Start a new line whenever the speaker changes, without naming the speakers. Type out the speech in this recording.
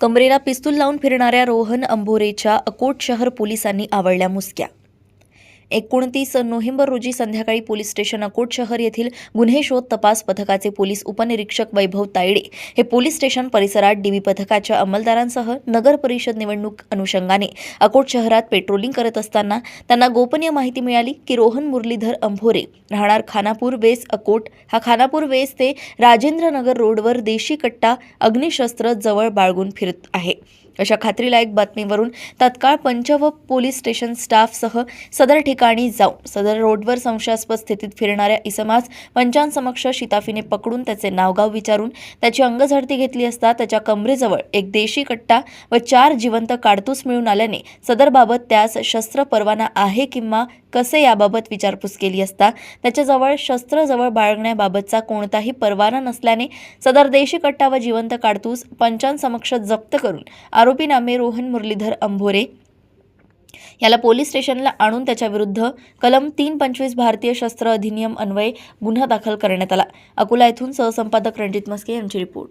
कमरेला पिस्तूल लावून फिरणाऱ्या रोहन अंभोरेच्या अकोट शहर पोलिसांनी आवळल्या मुसक्या. एकोणतीस नोव्हेंबर रोजी संध्याकाळी पोलीस स्टेशन अकोट शहर येथील गुन्हे शोध तपास पथकाचे पोलीस उपनिरीक्षक वैभव तायडे हे पोलीस स्टेशन परिसरात डीबी पथकाच्या अंमलदारांसह नगर परिषद निवडणूक अनुषंगाने अकोट शहरात पेट्रोलिंग करत असताना त्यांना गोपनीय माहिती मिळाली की रोहन मुरलीधर अंभोरे राहणार खानापूर वेस अकोट. हा खानापूर वेस ते राजेंद्रनगर रोडवर देशी कट्टा अग्निशस्त्र जवळ बाळगून फिरत आहे. अशा खात्रीलायक बातमीवरून तात्काळ व पोलीस स्टेशन स्टाफसह सदर ठिकाणी जाऊन सदर रोडवर संशयास्पद स्थितीत फिरणाऱ्या इसमास पंचांसमक्ष शिताफीने पकडून त्याचे नावगाव विचारून त्याची अंगझडती घेतली असता त्याच्या कमरेजवळ एक देशी कट्टा व चार जिवंत काडतूस मिळून आल्याने सदरबाबत त्यास शस्त्र परवाना आहे किंवा कसे याबाबत विचारपूस केली असता त्याच्याजवळ शस्त्रजवळ बाळगण्याबाबतचा कोणताही परवाना नसल्याने सदर देशी कट्टा व जिवंत काडतूस पंचांसमक्ष जप्त करून आरोपी नामे रोहन मुरलीधर अंभोरे याला पोलीस स्टेशनला आणून त्याच्याविरुद्ध कलम तीन पंचवीस भारतीय शस्त्र अधिनियम अन्वये गुन्हा दाखल करण्यात आला. अकोला येथून सहसंपादक रणजित मस्के यांची रिपोर्ट.